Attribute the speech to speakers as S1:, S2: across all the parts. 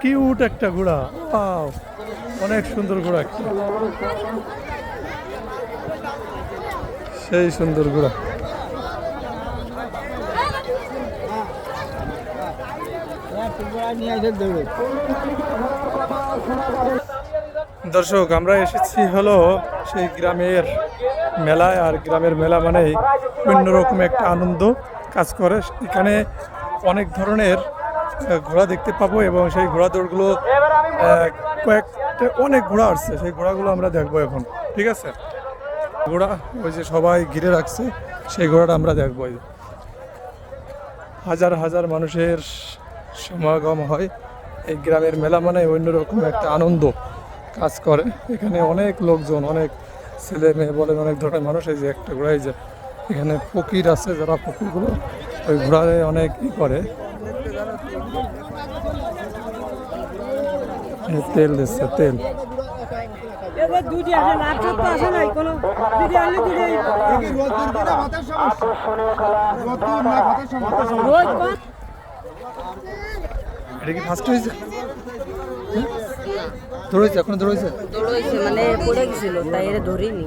S1: Cute একটা ঘোড়া। Wow, অনেক সুন্দর ঘোড়া একটা। সেই সুন্দর ঘোড়া। দর্শক আমরা এসেছি হলো সেই গ্রামের মেলায় আর গ্রামের মেলা মানেই অন্যরকম একটা আনন্দ কাজ করে। এখানে অনেক ধরনের ঘোড়া দেখতে পাবো এবং সেই ঘোড়া দৌড়গুলো কয়েকটা অনেক ঘোড়া আসছে সেই ঘোড়াগুলো আমরা দেখব এখন ঠিক আছে? ঘোড়া ওই যে সবাই ঘিরে রাখছে সেই ঘোড়াটা আমরা দেখব। হাজার হাজার মানুষের সমাগম হয় এই গ্রামের মেলা মানে অন্যরকম একটা আনন্দ কাজ করে। এখানে অনেক লোকজন অনেক ছেলে মেয়ে বলেন অনেক ধরনের মানুষ এই যে একটা ঘোড়াই যে এখানে ফকির আছে যারা ফকিরগুলো ওই ঘোড়ায় অনেক ই করে। তেল দিচ্ছে তেল। এটা কি ফার্স্ট হয়েছে? ধরেছে এখন ধরেছে?
S2: মানে পড়ে গেছিল তাই এর ধরিনি।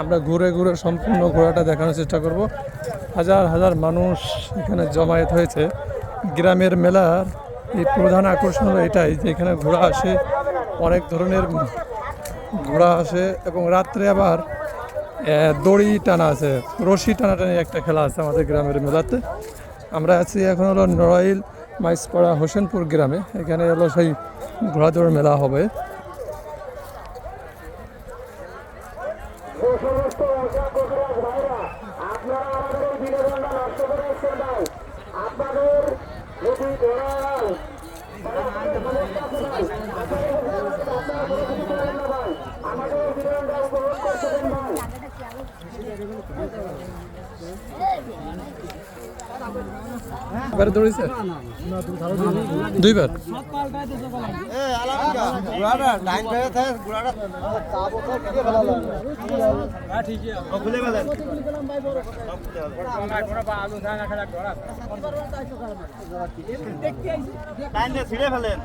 S1: আমরা ঘুরে ঘুরে সম্পূর্ণ ঘোড়াটা দেখানোর চেষ্টা করব। হাজার হাজার মানুষ এখানে জমায়েত হয়েছে। গ্রামের মেলার এই প্রধান আকর্ষণ হলো এটাই যে এখানে ঘোড়া আসে, অনেক ধরনের ঘোড়া আসে এবং রাত্রে আবার দড়ি টানা আছে, রশি টানাটানি একটা খেলা আছে আমাদের গ্রামের মেলাতে। আমরা আছি এখন হলো নড়াইল মাইসপাড়া হোসেনপুর গ্রামে। এখানে হলো সেই ঘোড়া দৌড় মেলা হবে। এবারে দৌড়েছে দুইবার
S3: খুলে ফেলেন। লাইন দিয়ে ছিঁড়ে ফেলেন